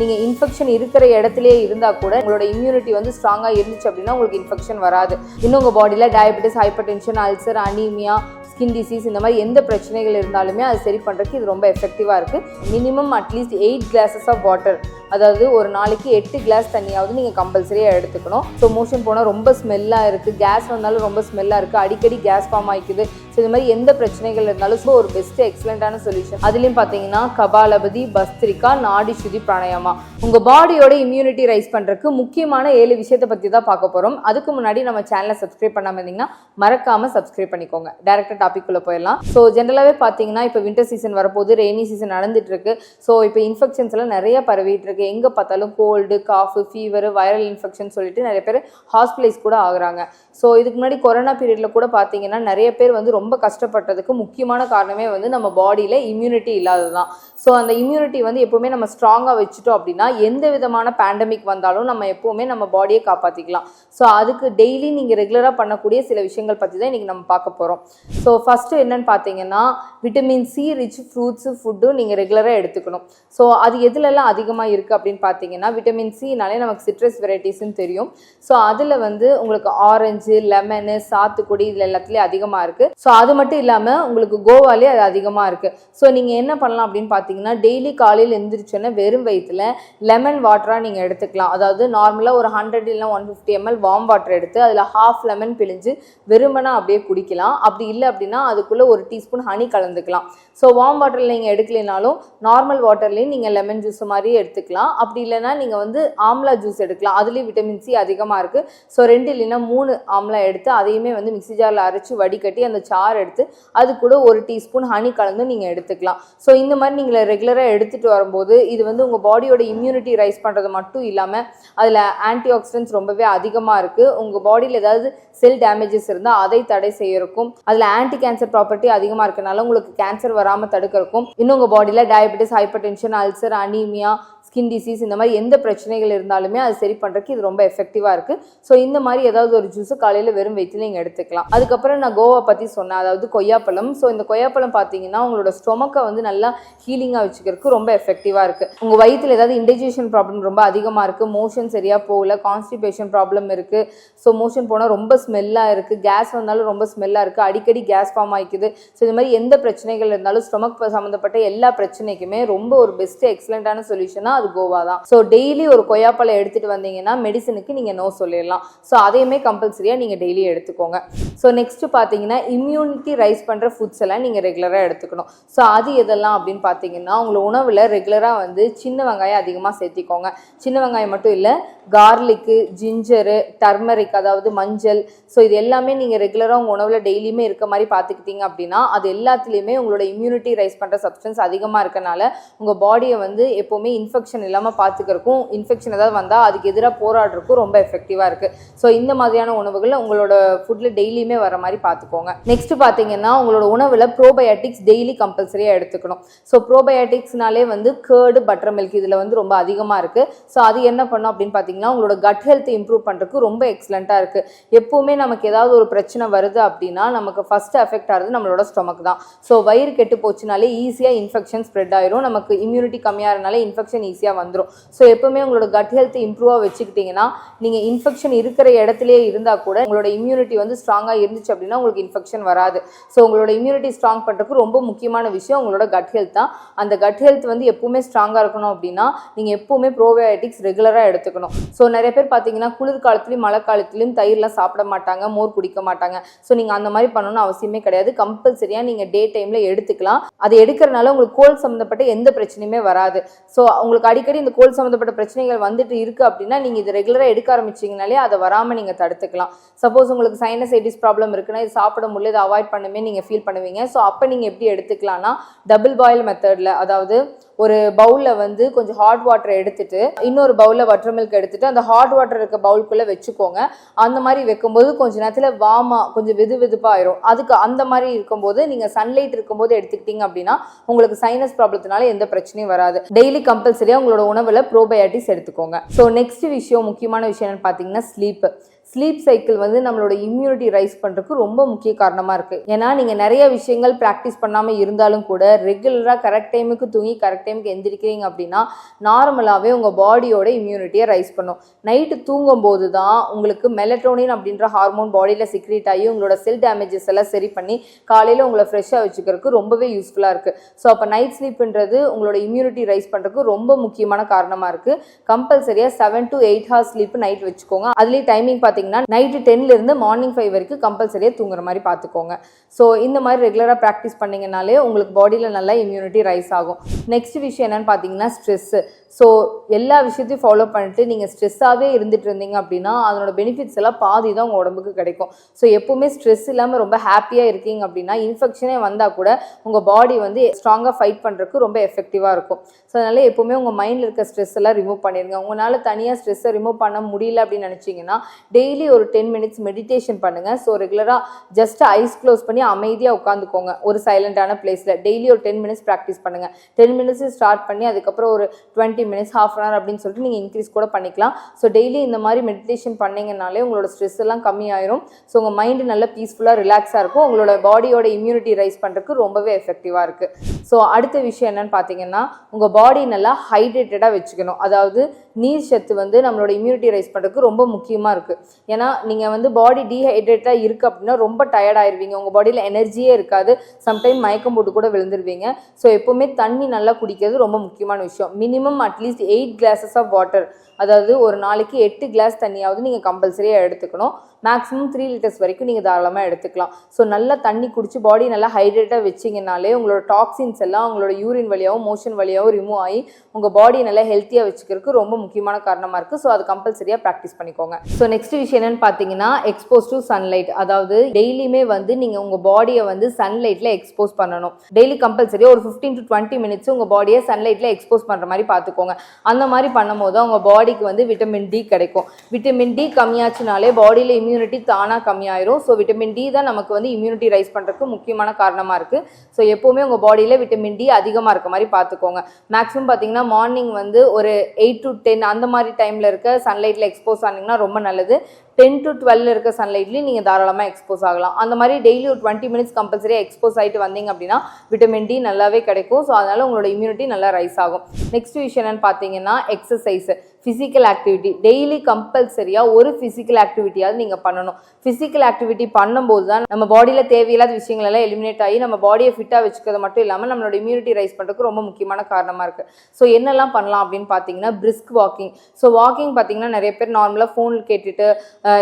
நீங்கள் இன்ஃபெக்ஷன் இருக்கிற இடத்துலயே இருந்தால் கூட உங்களோட இம்யூனிட்டி வந்து ஸ்ட்ராங்காக இருந்துச்சு அப்படின்னா உங்களுக்கு இன்ஃபெக்ஷன் வராது. இன்னும் உங்கள் பாடியில் diabetes hypertension ulcer anaemia skin disease இந்த மாதிரி எந்த பிரச்சனைகள் இருந்தாலுமே அது சரி பண்ணுறதுக்கு இது ரொம்ப எஃபெக்டிவாக இருக்குது minimum at least eight glasses of water அதாவது ஒரு நாளைக்கு எட்டு கிளாஸ் தண்ணியாவது நீங்கள் கம்பல்சரியாக எடுத்துக்கணும். ஸோ மோஷன் போனால் ரொம்ப ஸ்மெல்லாக இருக்குது கேஸ் வந்தாலும் ரொம்ப ஸ்மெல்லாக இருக்குது அடிக்கடி கேஸ் ஃபார்ம் ஆகிக்குது ஸோ இது மாதிரி எந்த பிரச்சனைகள் இருந்தாலும் ஸோ ஒரு பெஸ்ட்டு எக்ஸலண்ட்டான சொல்யூஷன் அதுலேயும் பார்த்தீங்கன்னா கபாலபதி பஸ்திரிகா நாடி சுதி பிராணாயாமா. உங்கள் பாடியோட இம்யூனிட்டி ரைஸ் பண்ணுறதுக்கு முக்கியமான ஏழு விஷயத்தை பற்றி தான் பார்க்க போகிறோம் அதுக்கு முன்னாடி நம்ம சேனலை சப்ஸ்கிரைப் பண்ணாமல் இருந்தீங்கன்னா மறக்காமல் சப்ஸ்கிரைப் பண்ணிக்கோங்க. டேரக்டாக டாபிக் போயிடலாம். ஸோ ஜென்ரலாகவே பார்த்தீங்கன்னா இப்போ வின்டர் சீசன் வரப்போகுது ரெய்னி சீசன் நடந்துட்டு இருக்கு ஸோ இப்போ இன்ஃபெக்ஷன்ஸ் எல்லாம் நிறைய பரவிட்டு இருக்கு எங்கே பார்த்தாலும் cold cough fever viral infection சொல்லிட்டு நிறைய பேர் ஹாஸ்பிட்டலைஸ் கூட ஆகுறாங்க. ஸோ இதுக்கு முன்னாடி கொரோனா பீரியடில் கூட பார்த்தீங்கன்னா நிறைய பேர் வந்து ரொம்ப கஷ்டப்பட்டதுக்கு முக்கியமான காரணமே வந்து நம்ம பாடியில் இம்யூனிட்டி இல்லாதது தான் ஸோ அந்த இம்யூனிட்டி வந்து எப்போவுமே நம்ம ஸ்ட்ராங்காக வச்சுட்டோம் அப்படின்னா எந்த விதமான பேண்டமிக் வந்தாலும் நம்ம எப்போவுமே நம்ம பாடியை காப்பாற்றிக்கலாம் ஸோ அதுக்கு டெய்லி நீங்கள் ரெகுலராக பண்ணக்கூடிய சில விஷயங்கள் பற்றி தான் இன்றைக்கி நம்ம பார்க்க போகிறோம் ஸோ ஃபஸ்ட்டு என்னன்னு பார்த்தீங்கன்னா விட்டமின் சி ரிச் ஃப்ரூட்ஸு ஃபுட்டும் நீங்கள் ரெகுலராக எடுத்துக்கணும். ஸோ அது எதுலெல்லாம் அதிகமாக இருக்குது அப்படின்னு பார்த்தீங்கன்னா விட்டமின் சினாலே நமக்கு சிட்ரஸ் வெரைட்டிஸ்ன்னு தெரியும். ஸோ அதில் வந்து உங்களுக்கு ஆரஞ்சு லெமனு சாத்துக்குடி இதில் எல்லாத்துலேயும் அதிகமாக இருக்குது ஸோ அது மட்டும் இல்லாமல் உங்களுக்கு கோவாலே அது அதிகமாக இருக்குது ஸோ நீங்கள் என்ன பண்ணலாம் அப்படின்னு பார்த்தீங்கன்னா டெய்லி காலையில் எழுந்திரிச்சோன்னே வெறும் வயிற்றில் லெமன் வாட்டராக நீங்கள் எடுத்துக்கலாம். அதாவது நார்மலாக ஒரு ஹண்ட்ரட் இல்லை one fifty ml warm water எடுத்து அதில் ஹாஃப் லெமன் பிழிஞ்சு வெறுமனா அப்படியே குடிக்கலாம். அப்படி இல்லை அப்படின்னா அதுக்குள்ளே ஒரு டீஸ்பூன் ஹனி கலந்துக்கலாம். ஸோ வார்ம் வாட்டரில் நீங்கள் எடுக்கலைனாலும் நார்மல் வாட்டர்லேயும் நீங்கள் லெமன் ஜூஸ் மாதிரி எடுத்துக்கலாம். அப்படி இல்லைன்னா நீங்கள் வந்து ஆம்லா ஜூஸ் எடுக்கலாம். அதுலேயும் விட்டமின் சி அதிகமாக இருக்குது ஸோ ரெண்டு இல்லைன்னா மூணு ஆம்லா எடுத்து அதையுமே வந்து மிக்ஸி ஜாரில் அரைச்சி வடிகட்டி அந்த சார் எடுத்து அது கூட ஒரு டீஸ்பூன் ஹனி கலந்து நீங்கள் எடுத்துக்கலாம். ஸோ இந்த மாதிரி நீங்கள் ரெகுலராக எடுத்துகிட்டு வரும்போது இது வந்து உங்கள் பாடியோட இம்யூனிட்டி ரைஸ் பண்ணுறது மட்டும் இல்லாமல் அதில் ஆன்டி ஆக்சிடென்ட்ஸ் ரொம்பவே அதிகமாக இருக்குது உங்கள் பாடியில் ஏதாவது செல் டேமேஜஸ் இருந்தால் அதை தடை செய்யறக்கும். அதில் ஆன்டி கேன்சர் ப்ராப்பர்ட்டி அதிகமாக இருக்கனால உங்களுக்கு கேன்சர் வராமல் தடுக்கிறக்கும். இன்னும் உங்கள் பாடியில் diabetes hypertension ulcer anaemia skin disease இந்த மாதிரி எந்த பிரச்சனைகள் இருந்தாலுமே அது சரி பண்ணுறதுக்கு இது ரொம்ப எஃபெக்டிவாக இருக்குது ஸோ இந்த மாதிரி ஏதாவது ஒரு ஜூஸு காலையில் வெறும் வயிற்றுல நீங்கள் எடுத்துக்கலாம். அதுக்கப்புறம் நான் கோவா பற்றி சொன்னேன் அதாவது கொய்யாப்பழம். ஸோ இந்த கொய்யாப்பழம் பார்த்தீங்கன்னா உங்களோட ஸ்டொமக்கை வந்து நல்லா ஹீலிங்காக வச்சுக்கிறதுக்கு ரொம்ப எஃபெக்டிவாக இருக்குது உங்கள் வயிற்றில் ஏதாவது இன்டைஜஷன் ப்ராப்ளம் ரொம்ப அதிகமாக இருக்குது மோஷன் சரியாக போகல கான்ஸ்டிபேஷன் ப்ராப்ளம் இருக்குது ஸோ மோஷன் போனால் ரொம்ப ஸ்மெல்லாக இருக்குது கேஸ் வந்தாலும் ரொம்ப ஸ்மெல்லாக இருக்குது அடிக்கடி கேஸ் ஃபார்ம் ஆகிக்குது ஸோ இந்த மாதிரி எந்த பிரச்சனைகள் இருந்தாலும் ஸ்டொமக் சம்மந்தப்பட்ட எல்லா பிரச்சனைக்குமே ரொம்ப ஒரு பெஸ்ட் எக்ஸலண்ட்டான சொல்யூஷனாக அது கோவா தான். ஸோ டெய்லி ஒரு கொய்யாப்பழம் எடுத்துகிட்டு வந்தீங்கன்னா மெடிசனுக்கு நீங்கள் நோ சொல்லிடலாம். ஸோ அதையுமே கம்பல்சரியாக நீங்கள் டெய்லி எடுத்துக்கோங்க. ஸோ நெக்ஸ்ட்டு பார்த்தீங்கன்னா இம்யூனிட்டி ரைஸ் பண்ணுற ஃபுட்ஸ் எல்லாம் நீங்கள் ரெகுலராக எடுத்துக்கணும். ஸோ அது எதெல்லாம் அப்படின்னு பார்த்தீங்கன்னா உங்களை உணவில் ரெகுலராக வந்து சின்ன வெங்காயம் அதிகமாக சேர்த்திக்கோங்க. சின்ன வெங்காயம் மட்டும் இல்லை கார்லிக்கு ஜிஞ்சரு டர்மரிக் அதாவது மஞ்சள். ஸோ இது எல்லாமே நீங்கள் ரெகுலராக உங்கள் உணவில் டெய்லியுமே இருக்க மாதிரி பார்த்துக்கிட்டீங்க அப்படின்னா அது எல்லாத்துலேயுமே உங்களோட இம்யூனிட்டி ரைஸ் பண்ணுற சப்ஸ்டன்ஸ் அதிகமாக இருக்கனால உங்கள் பாடியை வந்து எப்போவுமே இன்ஃபெக்ஷன் இல்லாமல் பார்த்துக்கிறக்கும் இன்ஃபெக்ஷன் ஏதாவது வந்தால் அதுக்கு எதிராக போராடுறதுக்கும் ரொம்ப எஃபெக்டிவாக இருக்குது ஸோ இந்த மாதிரியான உணவுகள் உங்களோட ஃபுட்டில் டெய்லியுமே வர மாதிரி பார்த்துக்கோங்க நெக்ஸ்ட் பார்த்தீங்கன்னா உங்களோட உணவில் ப்ரோபயோட்டிக்ஸ் டெய்லி கம்பல்சரியாக எடுத்துக்கணும். ஸோ ப்ரோபயோட்டிக்ஸ்னாலே வந்து கேர்டு பட்டர் மில்க் இதில் வந்து ரொம்ப அதிகமாக இருக்குது ஸோ அது என்ன பண்ணும் அப்படின்னு பார்த்தீங்கன்னா உங்களோட கட் ஹெல்த் இம்ப்ரூவ் பண்ணுறதுக்கு ரொம்ப எக்ஸலண்ட்டாக இருக்குது எப்போவுமே நமக்கு ஏதாவது ஒரு பிரச்சனை வருது அப்படின்னா நமக்கு ஃபர்ஸ்ட் அஃபெக்ட் ஆகிறது நம்மளோட ஸ்டொமக் தான். ஸோ வயிறு கெட்டு போச்சுனாலே ஈஸியாக இன்ஃபெக்ஷன் ஸ்ப்ரெட் ஆயிரும். நமக்கு இம்யூனிட்டி கம்மியாக இருந்தாலே இன்ஃபெக்ஷன் ஈஸியாக வந்துடும் ஸோ எப்பவுமே உங்களோட கட் ஹெல்த் இம்ப்ரூவாக வச்சுக்கிட்டிங்கன்னா நீங்கள் இன்ஃபெக்ஷன் இருக்கிற இடத்துலயே இருந்தால் கூட உங்களோட இம்யூனிட்டி வந்து ஸ்ட்ராங்காக இருந்துச்சு அப்படின்னா உங்களுக்கு இன்ஃபெக்ஷன் வராது. ஸோ உங்களோட இம்யூனிட்டி ஸ்ட்ராங் பண்ணுறதுக்கு ரொம்ப முக்கியமான விஷயம் உங்களோட கட் ஹெல்த் தான். அந்த கட் ஹெல்த் வந்து எப்பவுமே ஸ்ட்ராங்காக இருக்கணும் அப்படின்னா நீங்கள் எப்பவுமே ப்ரோபயோட்டிக்ஸ் ரெகுலராக எடுத்துக்கணும். ஸோ நிறைய பேர் பார்த்தீங்கன்னா குளிர்காலத்துலையும் மழை காலத்துலையும் தயிர்லாம் சாப்பிட மாட்டாங்க மோர் குடிக்க மாட்டாங்க. ஸோ நீங்கள் அந்த மாதிரி பண்ணணும்னு அவசியம் கிடையாது. கம்பல்சரியாக நீங்கள் டே டைமில் எடுத்துக்கலாம். அது எடுக்கிறனால உங்களுக்கு கோல் சம்மந்தப்பட்ட எந்த பிரச்சனையுமே வராது. ஸோ உங்களுக்கு அடிக்கடி இந்த கோல் சம்மந்தப்பட்ட பிரச்சனைகள் வந்துட்டு இருக்கு அப்படின்னா நீங்கள் இது ரெகுலராக எடுக்க ஆரம்பிச்சிங்கனாலே அதை வராமல் நீங்கள் தடுத்துக்கலாம். சப்போஸ் உங்களுக்கு சைனசைட்டிஸ் ப்ராப்ளம் இருக்குன்னா இது சாப்பிட முடியல இதை அவாய்ட் பண்ணுமே நீங்கள் ஃபீல் பண்ணுவீங்க. ஸோ அப்போ நீங்கள் எப்படி எடுத்துக்கலாம்னா டபுள் பாயில் மெத்தடில் அதாவது ஒரு பவுலில் வந்து கொஞ்சம் ஹாட் வாட்டரை எடுத்துட்டு இன்னொரு பவுலில் பட்டர் மில்க் எடுத்துட்டு அந்த ஹாட் வாட்டர் இருக்க பவுலுக்குள்ளே வச்சுக்கோங்க. அந்த மாதிரி வைக்கும்போது கொஞ்ச நேரத்தில் வாமா கொஞ்சம் வெது வெதுப்பாயிரும் அதுக்கு அந்த மாதிரி இருக்கும்போது நீங்கள் சன்லைட் இருக்கும்போது எடுத்துக்கிட்டீங்க அப்படின்னா உங்களுக்கு சைனஸ் ப்ராப்ளத்தினால எந்த பிரச்சனையும் வராது. டெய்லி கம்பல்சரியாக உங்களோட உணவில் ப்ரோபயாட்டிஸ் எடுத்துக்கோங்க. ஸோ நெக்ஸ்ட் விஷயம் முக்கியமான விஷயம் என்னன்னு பார்த்தீங்கன்னா ஸ்லீப் ஸ்லீப் சைக்கிள் வந்து நம்மளோட இம்யூனிட்டி ரைஸ் பண்ணுறதுக்கு ரொம்ப முக்கிய காரணமாக இருக்குது ஏன்னா நீங்கள் நிறைய விஷயங்கள் ப்ராக்டிஸ் பண்ணாமல் இருந்தாலும் கூட ரெகுலராக கரெக்ட் டைமுக்கு தூங்கி கரெக்ட் டைமுக்கு எந்திரிக்கிறீங்க அப்படின்னா நார்மலாகவே உங்கள் பாடியோட இம்யூனிட்டியை ரைஸ் பண்ணும். நைட்டு தூங்கும்போது தான் உங்களுக்கு மெலட்டோனின் அப்படின்ற ஹார்மோன் பாடியில் சிக்ரேட் ஆகி உங்களோட செல் டேமேஜஸ் எல்லாம் சரி பண்ணி காலையில் உங்களை ஃப்ரெஷ்ஷாக வச்சுக்கிறதுக்கு ரொம்பவே யூஸ்ஃபுல்லாக இருக்குது ஸோ அப்போ நைட் ஸ்லீப்ன்றது உங்களோட இம்யூனிட்டி ரைஸ் பண்ணுறதுக்கு ரொம்ப முக்கியமான காரணமாக இருக்குது கம்பல்சரியாக seven to eight hours sleep night வச்சுக்கோங்க. அதுலேயும் டைமிங் பார்த்து பார்த்தீங்கன்னா நைட்டு டென்லேருந்து மார்னிங் ஃபைவ் வரைக்கும் கம்பல்சரியாக தூங்குற மாதிரி பார்த்துக்கோங்க. ஸோ இந்த மாதிரி ரெகுலராக ப்ராக்டிஸ் பண்ணிங்கனாலே உங்களுக்கு பாடியில் நல்லா இம்யூனிட்டி ரைஸ் ஆகும். நெக்ஸ்ட் விஷயம் என்னென்னு பார்த்தீங்கன்னா ஸ்ட்ரெஸ்ஸு ஸோ எல்லா விஷயத்தையும் ஃபாலோ பண்ணிட்டு நீங்கள் ஸ்ட்ரெஸ்ஸாகவே இருந்துட்டு இருந்தீங்க அப்படின்னா அதனோட பெனிஃபிட்ஸ் எல்லாம் பாதி தான் உங்கள் உடம்புக்கு கிடைக்கும். ஸோ எப்போவுமே ஸ்ட்ரெஸ் இல்லாமல் ரொம்ப ஹாப்பியாக இருக்கீங்க அப்படின்னா இன்ஃபெக்ஷனே வந்தால் கூட உங்கள் பாடி வந்து ஸ்ட்ராங்காக ஃபைட் பண்ணுறதுக்கு ரொம்ப எஃபெக்டிவாக இருக்கும். ஸோ அதனால் எப்போவுமே உங்கள் மைண்டில் இருக்க ஸ்ட்ரெஸ் எல்லாம் ரிமூவ் பண்ணிடுங்க. உங்களால் தனியாக ஸ்ட்ரெஸ்ஸை ரிமூவ் பண்ண முடியல அப்படின்னு நினச்சிங்கன்னா டெய்லி டெய்லி ஒரு டென் மினிட்ஸ் மெடிடேஷன் பண்ணுங்கள் ஸோ ரெகுலராக ஜஸ்ட் ஐஸ் க்ளோஸ் பண்ணி அமைதியாக உட்காந்துக்கோங்க. ஒரு சைலண்டான பிளேஸில் டெய்லி ஒரு டென் மினிட்ஸ் ப்ராக்டிஸ் பண்ணுங்கள் டென் மினிட்ஸ் ஸ்டார்ட் பண்ணி அதுக்கப்புறம் ஒரு twenty minutes half an hour அப்படின்னு சொல்லிட்டு நீங்கள் இன்க்ரீஸ் கூட பண்ணிக்கலாம். ஸோ டெய்லி இந்த மாதிரி மெடிடேஷன் பண்ணீங்கனாலே உங்களோட ஸ்ட்ரெஸ் எல்லாம் கம்மியாயிரும். ஸோ உங்கள் மைண்டு நல்ல பீஸ்ஃபுல்லாக ரிலாக்ஸாக இருக்கும். உங்களோட பாடியோட இம்யூனிட்டி ரைஸ் பண்ணுறதுக்கு ரொம்பவே எஃபெக்டிவாக இருக்குது ஸோ அடுத்த விஷயம் என்னன்னு பார்த்தீங்கன்னா உங்கள் பாடி நல்லா ஹைட்ரேட்டடாக வச்சுக்கணும். அதாவது நீர் சத்து வந்து நம்மளோட இம்யூனிட்டி ரைஸ் பண்ணுறதுக்கு ரொம்ப முக்கியமாக இருக்குது ஏன்னா நீங்கள் வந்து பாடி டீஹைட்ரேட்டாக இருக்குது அப்படின்னா ரொம்ப டயர்ட் ஆயிருவீங்க. உங்கள் பாடியில் எனர்ஜியே இருக்காது. சம்டைம் மயக்கம் போட்டு கூட விழுந்துருவீங்க. ஸோ எப்போவுமே தண்ணி நல்லா குடிக்கிறது ரொம்ப முக்கியமான விஷயம். Minimum at least eight glasses of water அதாவது ஒரு நாளைக்கு எட்டு கிளாஸ் தண்ணியாவது நீங்கள் கம்பல்சரியாக எடுத்துக்கணும். மேக்ஸிமம் த்ரீ லிட்டர்ஸ் வரைக்கும் நீங்கள் தாராளமாக எடுத்துக்கலாம். ஸோ நல்லா தண்ணி குடிச்சு பாடி நல்லா ஹைட்ரேட்டாக வச்சிங்கனாலே உங்களோட டாக்ஸின்ஸ் எல்லாம் உங்களோட யூரின் வழியாகவும் மோஷன் வழியாகவும் ரிமூவ் ஆகி உங்கள் பாடி நல்லா ஹெல்த்தியாக வச்சுக்கிறதுக்கு ரொம்ப முக்கியமான காரணமாக இருக்குது ஸோ அது கம்பல்சரியாக ப்ராக்டிஸ் பண்ணிக்கோங்க. ஸோ நெக்ஸ்ட் விஷயம் என்னென்னு பார்த்தீங்கன்னா எக்ஸ்போஸ் டு சன்லைட் அதாவது டெய்லியுமே வந்து நீங்கள் உங்கள் பாடியை வந்து சன்லைட்டில் எக்ஸ்போஸ் பண்ணணும். டெய்லி கம்பல்சரியாக ஒரு ஃபிஃப்டீன் டு டுவெண்ட்டி மினிட்ஸ் உங்கள் பாடியை சன்லைட்டில் எக்ஸ்போஸ் பண்ணுற மாதிரி பார்த்துக்கோங்க அந்த மாதிரி பண்ணும்போது தான் உங்கள் பாடிக்கு வந்து விட்டமின் டி கிடைக்கும். விட்டமின் டி கம்மியாச்சுனாலே பாடியில் இம்யூனிட்டி தானாக கம்மியாயிரும். ஸோ விட்டமின் டி தான் நமக்கு வந்து இம்யூனிட்டி ரைஸ் பண்ணுறதுக்கு முக்கியமான காரணமாக இருக்குது ஸோ எப்போவுமே உங்கள் பாடியில் விட்டமின் டி அதிகமாக இருக்க மாதிரி பார்த்துக்கோங்க. மேக்ஸிமம் பார்த்தீங்கன்னா மார்னிங் வந்து ஒரு எயிட் டு டென் அந்த மாதிரி டைமில் இருக்க சன்லைட்டில் எக்ஸ்போஸ் ஆனீங்கன்னா ரொம்ப நல்லது. டென் டு டுவெல் இருக்க சன்லைட்லேயும் நீங்கள் தாராளமாக எக்ஸ்போஸ் ஆகலாம். அந்த மாதிரி டெய்லி ஒரு டுவெண்ட்டி மினிட்ஸ் கம்பல்சரியாக எக்ஸ்போஸ் ஆகிட்டு வந்தீங்க அப்படின்னா விட்டமின் டி நல்லாவே கிடைக்கும். ஸோ அதனால் உங்களோட இம்யூனிட்டி நல்லா ரைஸ் ஆகும். நெக்ஸ்ட் விஷயம் என்னன்னு பார்த்தீங்கன்னா எக்ஸசைஸ் ஃபிசிக்கல் ஆக்டிவிட்டி டெய்லி கம்பல்சரியாக ஒரு ஃபிசிக்கல் ஆக்டிவிட்டியாவது நீங்கள் பண்ணணும். ஃபிசிக்கல் ஆக்டிவிட்டி பண்ணும்போது தான் நம்ம பாடியில் தேவையில்லாத விஷயங்கள் எல்லாம் எலிமினேட் ஆகி நம்ம பாடியை ஃபிட்டாக வச்சுக்கிறது மட்டும் இல்லாமல் நம்மளோட இம்யூனிட்டி ரைஸ் பண்ணுறதுக்கு ரொம்ப முக்கியமான காரணமாக இருக்குது ஸோ என்னெல்லாம் பண்ணலாம் அப்படின்னு பார்த்தீங்கன்னா பிரிஸ்க் வாக்கிங் ஸோ வாக்கிங் பார்த்தீங்கன்னா நிறைய பேர் நார்மலாக ஃபோன் கேட்டுட்டு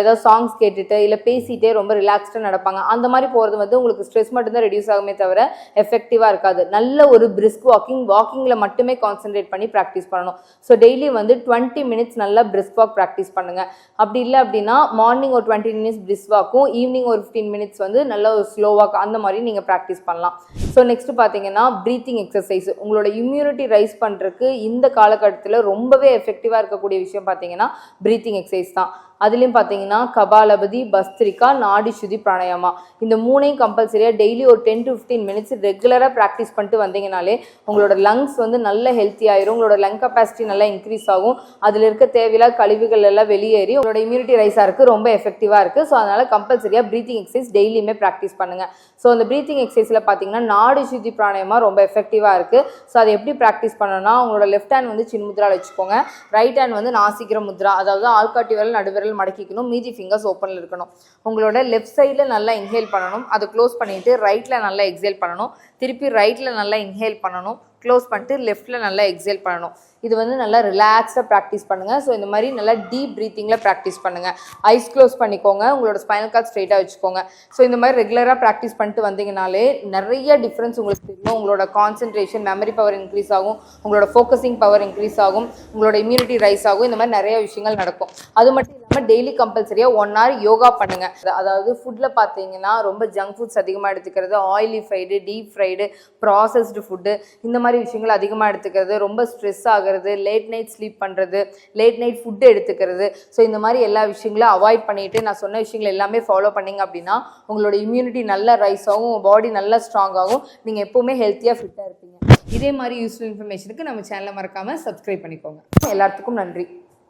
ஏதாவது சாங்ஸ் கேட்டுட்டு இல்லை பேசிட்டே ரொம்ப ரிலாக்ஸ்டாக நடப்பாங்க. அந்த மாதிரி போகிறது வந்து உங்களுக்கு ஸ்ட்ரெஸ் மட்டும்தான் ரெடியூஸ் ஆகுமே தவிர எஃபெக்டிவாக இருக்காது. நல்ல ஒரு பிரிஸ்க் வாக்கிங் வாக்கிங்கில் மட்டுமே கான்சென்ட்ரேட் பண்ணி ப்ராக்டிஸ் பண்ணணும். ஸோ டெய்லி வந்து டுவெண்ட்டி மினிட்ஸ் நல்லா பிரிஸ்க் வாக் ப்ராக்டிஸ் பண்ணுங்க. அப்படி இல்லை அப்படின்னா மார்னிங் ஒரு டுவெண்ட்டி மினிட்ஸ் பிரிஸ்க் வாக்கும் ஈவினிங் ஒரு ஃபிஃப்டீன் மினிட்ஸ் வந்து நல்ல ஒரு ஸ்லோ வாக் அந்த மாதிரி நீங்கள் ப்ராக்டிஸ் பண்ணலாம். ஸோ நெக்ஸ்ட் பார்த்தீங்கன்னா ப்ரீத்திங் எக்ஸசைஸ் உங்களோட இம்யூனிட்டி ரைஸ் பண்ணுறதுக்கு இந்த காலகட்டத்தில் ரொம்பவே எஃபெக்டிவாக இருக்கக்கூடிய விஷயம் பார்த்தீங்கன்னா ப்ரீத்திங் எக்ஸசைஸ் தான். அதுலேயும் பார்த்தீங்கன்னா பார்த்தீங்கன்னா கபாலபதி பஸ்திரிகா நாடி சுதி பிராணாயாமா. இந்த மூணையும் கம்பல்சரியாக டெய்லி ஒரு டென் டு ஃபிஃப்டீன் மினிட்ஸ் ரெகுலராக ப்ராக்டிஸ் பண்ணிட்டு வந்தீங்கனாலே உங்களோட லங்ஸ் வந்து நல்ல ஹெல்த்தி ஆயிரும். உங்களோட லங் கெப்பாசிட்டி நல்லா இன்க்ரீஸ் ஆகும். அதில் இருக்க தேவையில்லாத கழிவுகள் எல்லாம் வெளியேறி உங்களோட இம்யூனிட்டி ரைஸாக இருக்குது ரொம்ப எஃபெக்டிவாக இருக்குது ஸோ அதனால் கம்பல்சரியாக ப்ரீத்திங் எக்ஸசைஸ் டெய்லியுமே ப்ராக்டிஸ் பண்ணுங்கள் ஸோ அந்த ப்ரீத்திங் எக்ஸசைஸில் பார்த்தீங்கன்னா நாடி சுத்தி பிராணயமாக ரொம்ப எஃபெக்டிவாக இருக்குது ஸோ அதை எப்படி ப்ராக்டிஸ் பண்ணணும்னா உங்களோட லெஃப்ட் ஹேண்ட் வந்து சின் முத்ராவில் வச்சுக்கோங்க. ரைட் ஹேண்ட் வந்து நாசிக்கிற முத்ரா அதாவது ஆள்காட்டி விரல் நடுவிரல் மடக்கிக்கணும். மீதி ஃபிங்கர்ஸ் ஓப்பனில் இருக்கணும். உங்களோட லெஃப்ட் சைடில் நல்லா இன்ஹேல் பண்ணணும். அதை க்ளோஸ் பண்ணிவிட்டு ரைட்டில் நல்லா எக்ஸேல் பண்ணணும். திருப்பி ரைட்டில் நல்லா இன்ஹேல் பண்ணணும். க்ளோஸ் பண்ணிட்டு லெஃப்ட்டில் நல்லா எக்ஸேல் பண்ணணும். இது வந்து நல்லா ரிலாக்ஸ்டாக ப்ராக்டிஸ் பண்ணுங்கள் ஸோ இந்த மாதிரி நல்லா டீப் ப்ரீத்திங்கில் ப்ராக்டிஸ் பண்ணுங்கள் ஐஸ் க்ளோஸ் பண்ணிக்கோங்க. உங்களோட ஸ்பைனல் கார்ட் ஸ்ட்ரைட்டாக வச்சுக்கோங்க. ஸோ இந்த மாதிரி ரெகுலராக ப்ராக்டிஸ் பண்ணிட்டு வந்தீங்கனாலே நிறைய டிஃப்ரென்ஸ் உங்களுக்கு தெரியும். உங்களோட கான்சென்ட்ரேஷன் மெமரி பவர் இன்க்ரீஸ் ஆகும். உங்களோட ஃபோக்கஸிங் பவர் இன்க்ரீஸ் ஆகும். உங்களோட இம்யூனிட்டி ரைஸ் ஆகும். இந்த மாதிரி நிறைய விஷயங்கள் நடக்கும். அது மட்டும் இல்லாமல் டெய்லி கம்பல்சரியாக ஒன் ஹவர் யோகா பண்ணுங்கள் அதாவது ஃபுட்டில் பார்த்தீங்கன்னா ரொம்ப ஜங்க் ஃபுட்ஸ் அதிகமாக எடுத்துக்கிறது oily fried deep fried processed food இந்த மாதிரி விஷயங்கள் அதிகமாக எடுத்துக்கிறது ரொம்ப ஸ்ட்ரெஸ் ஆகிறது லேட் நைட் ஸ்லீப் பண்ணுறது லேட் நைட் ஃபுட்டு எடுத்துக்கிறது. ஸோ இந்த மாதிரி எல்லா விஷயங்களும் அவாய்ட் பண்ணிட்டு நான் சொன்ன விஷயங்கள் எல்லாமே ஃபாலோ பண்ணிங்க அப்படின்னா உங்களோட இம்யூனிட்டி நல்லா ரைஸ் ஆகும் உங்கள் பாடி நல்லா ஸ்ட்ராங் ஆகும் நீங்கள் எப்போவுமே ஹெல்த்தியாக ஃபிட்டாக இருப்பீங்க. இதே மாதிரி யூஸ்ஃபுல் இன்ஃபர்மேஷனுக்கு நம்ம சேனலை மறக்காமல் சப்ஸ்கிரைப் பண்ணிக்கோங்க. எல்லாத்துக்கும் நன்றி.